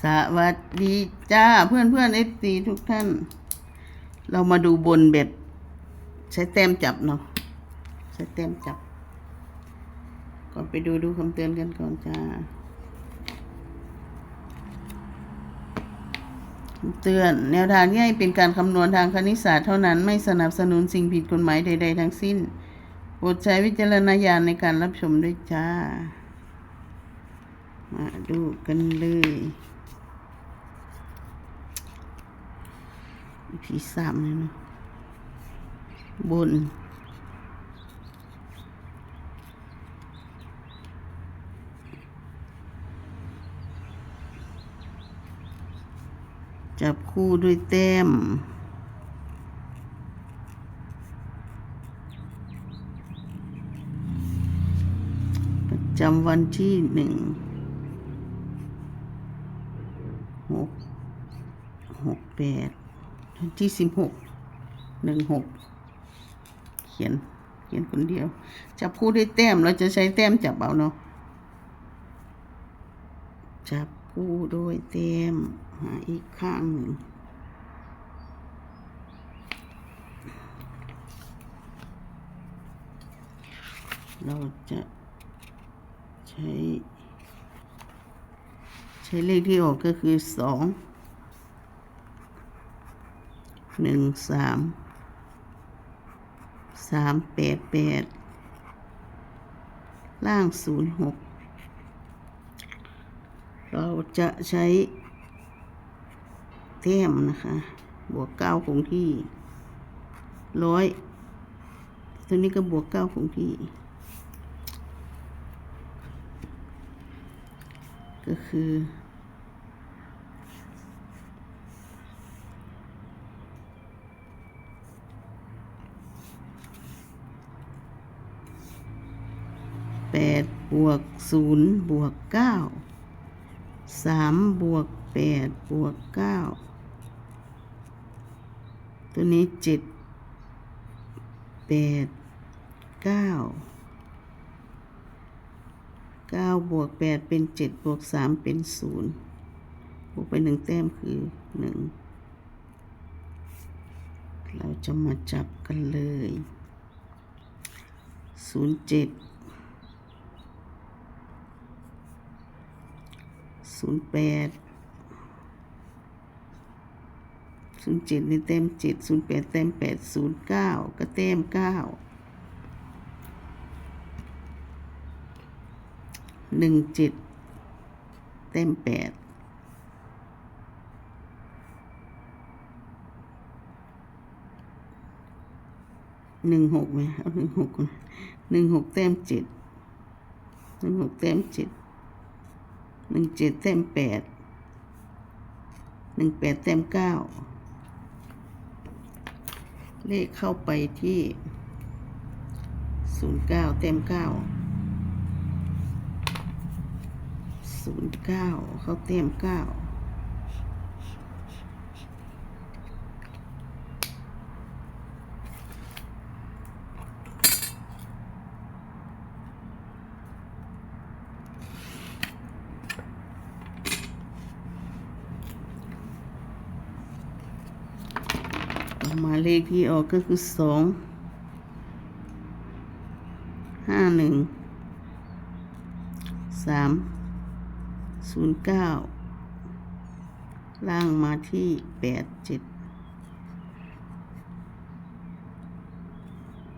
สวัสดีจ้าเพื่อนเพื่อนเอฟซีทุกท่าน เรามาดูบนแบบใช้แต้มจับเนาะใช้แต้มจับ ก่อนไปดูดูคำเตือนกันก่อนจ้าคำเตือนแนวทางที่ให้เป็นการคำนวณทางคณิตศาสตร์เท่านั้นไม่สนับสนุนสิ่งผิดกฎหมายใด ๆ ทั้งสิ้นโปรดใช้วิจารณญาณในการรับชมด้วยจ้า มาดูกันเลย ผีสามเลยนะบน จับคู่ด้วยแต้มประจำวันที่หนึ่งหกหกแปด ที่สิบหกหนึ่งหกเขียนเขียนคนเดียว จับคู่ด้วยแต้มเราจะใช้แต้มจับเอาเนาะจับคู่ด้วยแต้มหาอีกข้างหนึ่งเราจะใช้ ใช้เลขที่ออกก็คือสอง หนึ่งสามสามแปดแปดล่างศูนย์หกเราจะใช้แต้มนะคะ บวกเก้าคงที่ร้อยตัวนี้ก็บวกเก้าคงที่ ก็คือ แปดบ วกศูนย์บวกเก้าสามบวกแปดบวกเก้าตัวนี้เจ็ดแปดเก้าเก้าบวกแปดเป็นเจ็ดบวกสามเป็นศูนย์บวกไปหนึ่งแต้มคือหนึ่งเราจะมาจับกันเลยศูนย์เจ็ด ศูนย์แปดศูนย์เจ็ดนี่เต็มเจ็ดศูนย์แปดเต็มแปดศูนย์เก้าก็เต็มเก้าหนึ่งเจ็ดเต็มแปดหนึ่งหกไหมเอาหนึ่งหกหนึ่งหกเต็มเจ็ดหนึ่งหกเต็มเจ็ด หนึ่งเจ็ดเต็มแปดหนึ่งแปดเต็มเก้าเลขเข้าไปที่ศูนย์เก้าเต็มเก้าศูนย์เก้าเข้าเต็มเก้า เลขที่ออกก็คือสองห้าหนึ่งสามศูนย์เก้าล่างมาที่แปดเจ็ด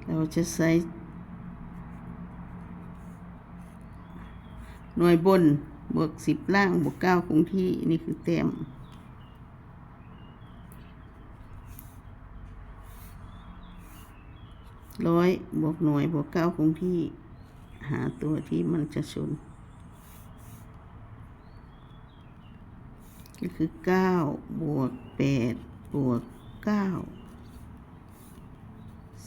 เราจะใส่หน่วยบนบวกสิบล่างบวกเก้าคงที่นี่คือแต้ม ร้อยบวกหน่วยบวกเก้าคงที่ หาตัวที่มันจะชนก็คือเก้าบวกแปดบวกเก้า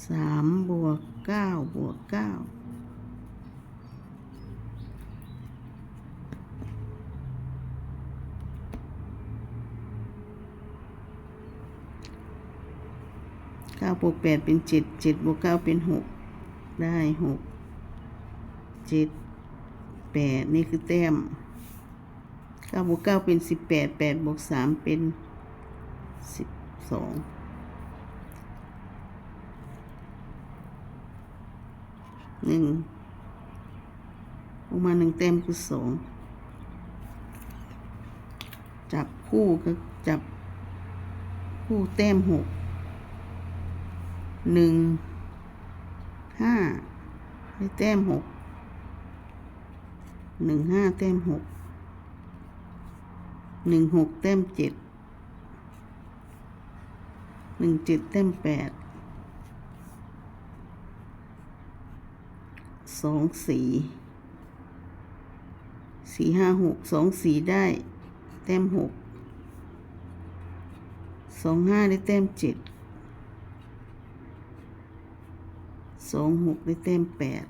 สามบวกเก้าบวกเก้า เก้าบวกแปดเป็นเจ็ดเจ็ดบวกเก้าเป็นหกได้หกเจ็ดแปดนี่คือแต้มเก้าบวกเก้าเป็นสิบแปดแปดบวกสามเป็นสิบสองหนึ่งออกมาหนึ่งเต็มคือสองจับคู่ก็จับคู่แต้มหก หนึ่งห้าได้แต้มหกหนึ่งห้าแต้มหกหนึ่งหกแต้มเจ็ดหนึ่งเจ็ดแต้มแปดสองสี่สี่ห้าหกสองสี่ได้แต้มหกสองห้าได้แต้มเจ็ด สองหกได้แต้มแปด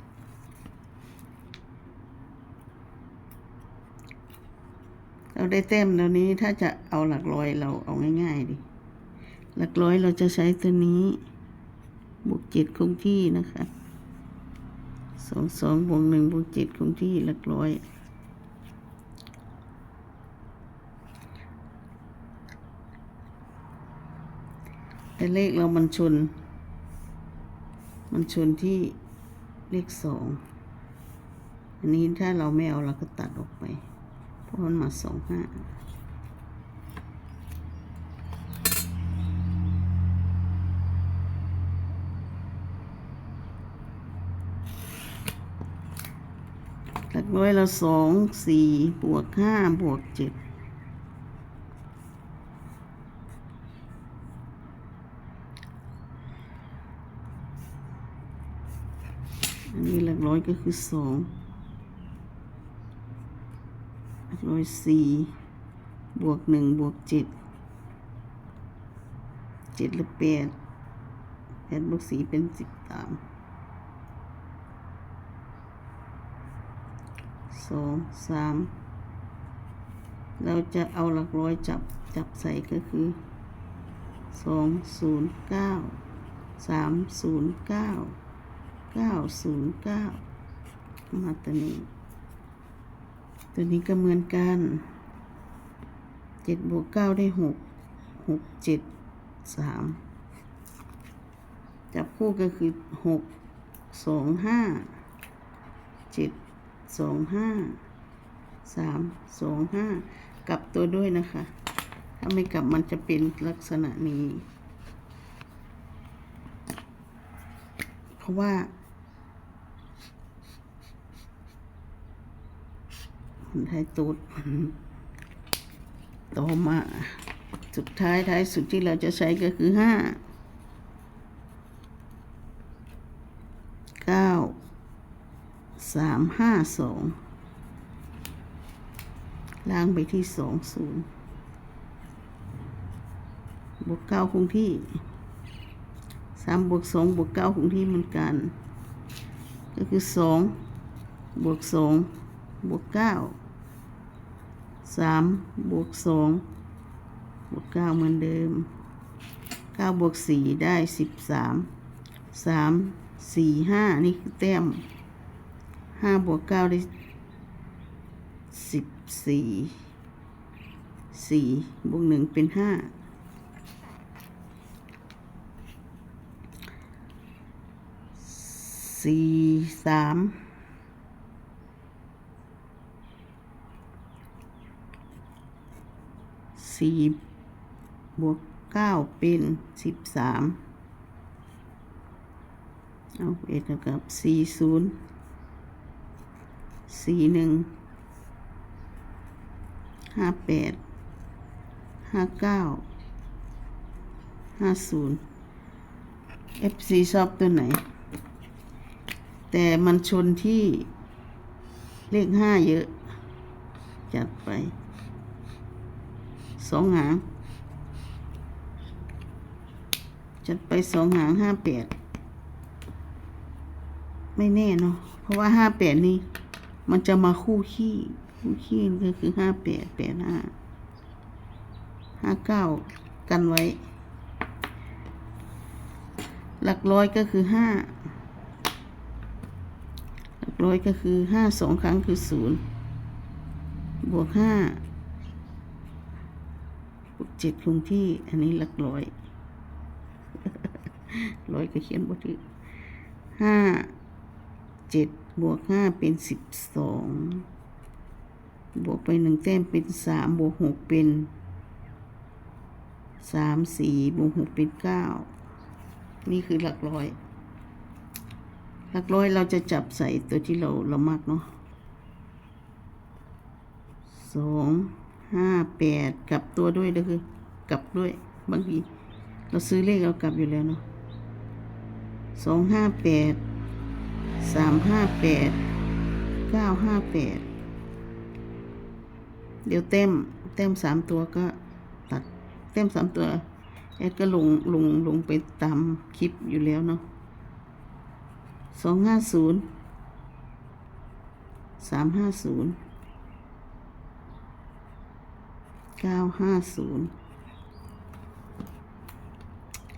เราได้แต้มแล้วนี้ถ้าจะเอาหลักร้อยเราเอาง่ายๆดิ หลักร้อยเราจะใช้ตัวนี้ บวกเจ็ดคงที่นะคะสองสองบวกหนึ่งบวกเจ็ดคงที่หลักร้อยแต่เลขเรามันชน มันชนที่เลขสองอันนี้ถ้าเราไม่เอาเราก็ตัดออกไป เพราะมันมาสองห้าหลักร้อยเราสองสี่บวกห้าบวกเจ็ดอันนี้หลั กร้อยก็คือสองหลักร้อยสี่บวกหนึ่งบวกเจ็ดเจ็ดหรือแปดแปดบวกสี่เป็นสิบสามสองสามเราจะเอาหลักร้อยจับจับใส่ก็คือสองศูนย์เก้าสามศูนย์เก้า เก้าศูนย์เก้ามาตัวนี้ ตัวนี้ก็เหมือนกันเจ็ดบวกเก้าได้หกหกเจ็ดสามจับคู่ก็คือหกสองห้าเจ็ดสองห้าสามสองห้ากลับตัวด้วยนะคะ ถ้าไม่กลับมันจะเป็นลักษณะนี้ เพราะว่า คนไทยตูดต่อมา สุดท้ายท้ายสุดที่เราจะใช้ก็คือห้าเก้าสามห้าสองล้างไปที่สองศูนย์บวกเก้าคงที่สามบวกสองบวกเก้าคงที่เหมือนกัน ก็คือสองบวกสองบวกเก้า สามบวกสองบวกเก้าเหมือนเดิมเก้าบวกสี่ได้สิบสามสามสี่ห้านี่คือแต้มห้าบวกเก้าได้สิบสี่สี่บวกหนึ่งเป็นห้าสี่สาม สี่บวกเก้าเป็นสิบสามเอาเอ็ดกับสี่ศูนย์สี่หนึ่งห้าแปดห้าเก้าห้าศูนย์ FC ชอบตัวไหน แต่มันชนที่เลขห้าเยอะ จัดไป สองหาง จัดไปสองหางห้าแปดไม่แน่เนาะเพราะว่าห้าแปดนี่ มันจะมาคู่ขี้ คู่ขี้ก็คือห้าแปดแปดห้าห้าเก้ากันไว้ หลักร้อยก็คือห้าหลักร้อยก็คือห้าสองครั้งคือศูนย์บวกห้า เจ็ดคงที่อันนี้หลักร้อยร้อยก็เขียนบ่ถือห้าเจ็ดบวกห้าเป็นสิบสองบวกไปหนึ่งแต้มเป็นสามบวกหกเป็นสามสี่บวกหกเป็นเก้านี่คือหลักร้อย หลักร้อยเราจะจับใส่ตัวที่เราเรามักเนาะสอง ห้าแปดกลับตัวด้วยก็คือกลับด้วยบางทีเราซื้อเลขเรากลับอยู่แล้วเนาะสองห้าแปดสามห้าแปดเก้าห้าแปดเดี๋ยวเต็มเต็มสามตัวก็ตัดเต็มสามตัวแอดก็ลงลงลงไปตามคลิปอยู่แล้วเนาะสองห้าศูนย์สามห้าศูนย์ เก้าห้าศูนย์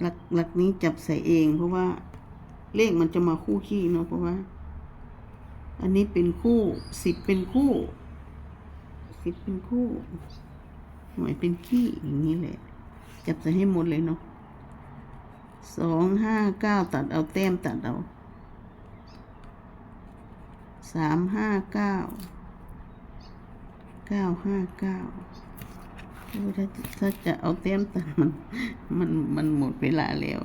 หลักหลักนี้จับใส่เอง เพราะว่าเลขมันจะมาคู่ขี้เนาะเพราะว่า อันนี้เป็นคู่สิบเป็นคู่สิบเป็นคู่หน่วยเป็นขี้อย่างนี้แหละ จับใส่ให้หมดเลยเนาะสองห้าเก้าตัดเอาแต้มตัดเอาสามห้าเก้าเก้าห้าเก้า ถ้าถ้าจะเอาเต็มตันมันมันมันหมดเวลาแล้ว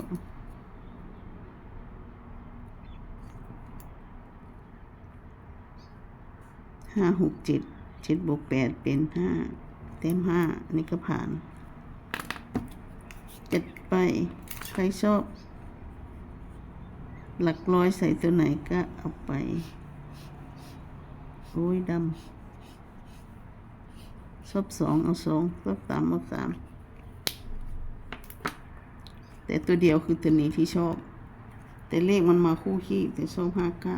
ห้าหกเจ็ดเจ็ดบวกแปดเป็นห้าเต็มห้านนี้ก็ผ่านเจ็ดไปใครชอบ หลักร้อยใส่ตัวไหนก็เอาไป โอ้ยดำ ชอบสองเอาสองชอบสามเอาสามแต่ตัวเดียวคือตัวนี้ที่ชอบ แต่เลขมันมาคู่ขี้แต่ชอบห้าเก้า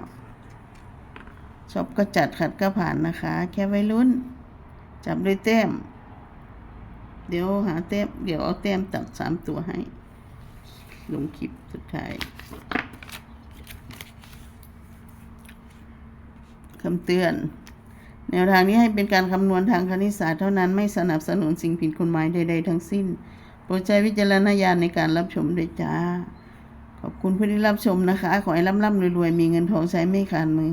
ชอบก็จัดขัดก็ผ่านนะคะ แค่ไว้รุ่นจับด้วยแต้ม เดี๋ยวหาแต้ม เดี๋ยวเอาแต้มตัดสามตัวให้ ลงคลิปสุดท้ายคำเตือน แนวทางนี้ให้เป็นการคำนวณทางคณิตศาสตร์เท่านั้นไม่สนับสนุนสิ่งผิดกฎหมายใดๆทั้งสิ้น โปรดใช้วิจารณญาณในการรับชมด้วยจ้า ขอบคุณผู้ที่รับชมนะคะ ขอให้ร่ำๆรวยๆ มีเงินทองใช้ไม่ขาดมือ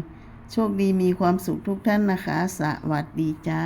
โชคดีมีความสุขทุกท่านนะคะ สวัสดีจ้า